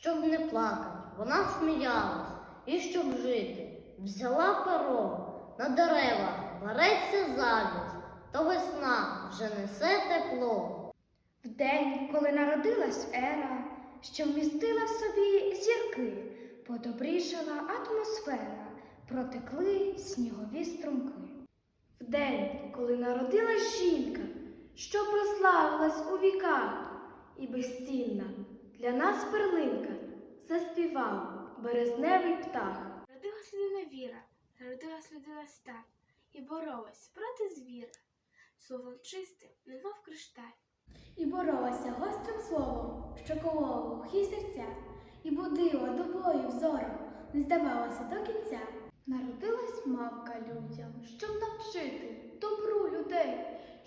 Щоб не плакать, вона сміялась, і щоб жити, взяла перо, на дерева береться завість, то весна вже несе тепло. В день, коли народилась ера, що вмістила в собі зірки, подобрішала атмосфера, протекли снігові струмки. В день, коли народилась жінка, що прославилась у віках, і безцінна для нас перлинка заспівав березневий птах. Народилась людина віра, народилась людина сталь, і боролась проти звіра, словом чистим, немов кришталь. І боролася гострим словом, що кололо глухі серця, і будила до бою взором, не здавалася до кінця. Народилась мавка людям, щоб навчити добру людей,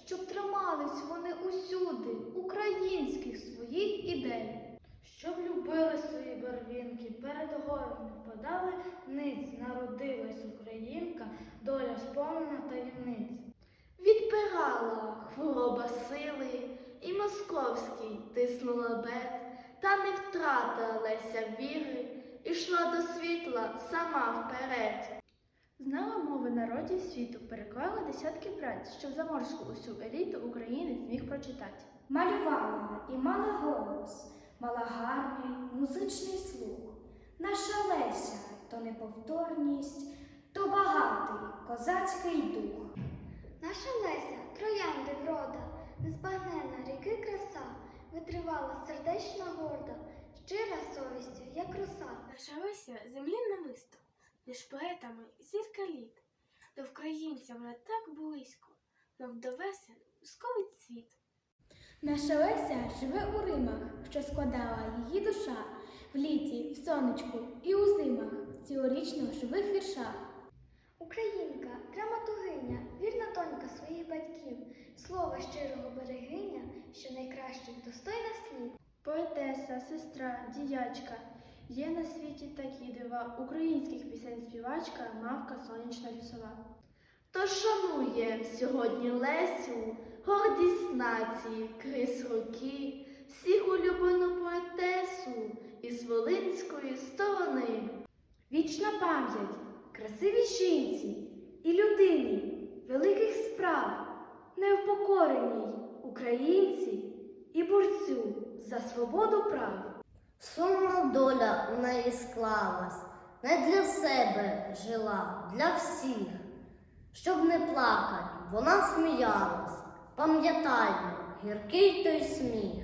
щоб тримались вони усюди, українських своїх ідей. Щоб любили свої барвінки, перед горем не впадали ниць, народилась українка, доля сповнена таємниць. Відпирала хвороба сили, і московський тиснула бед, та не втратила Леся віри, ішла до світла сама вперед. Знала мови народів світу, переклала десятки праць, щоб заморську усю еліту українець міг прочитати. Малювала і мала музичний слух. Наша Леся то неповторність, то багатий козацький дух. Наша Леся, троянди врода, незбагненна ріки краса, витривала сердечна горда, щира совістю, як роса. Наша Леся землі намисто, між поетами зірка літ. До українця вона так близько, мов до весен усковить світ. Наша Леся живе у Римах, що складала її душа в літі, в сонечку і у зимах, цілорічно в живих віршах. Українка, драматургиня, вірна донька своїх батьків, слова щирого берегиня, що найкращих достойна слів. Поетеса, сестра, діячка. Є на світі такі дива, українських пісень співачка, мавка сонячна лісова. Тож шанує сьогодні Лесю, гордість нації, роки, всіх улюблену поетесу Волинської сторони. Вічна пам'ять, красивій жінці і людині великих справ, невпокореній українці і борцю за свободу прав. Сумна доля у неї склалась, не для себе жила, для всіх. Щоб не плакать, вона сміялась, пам'ятаймо, гіркий той сміх.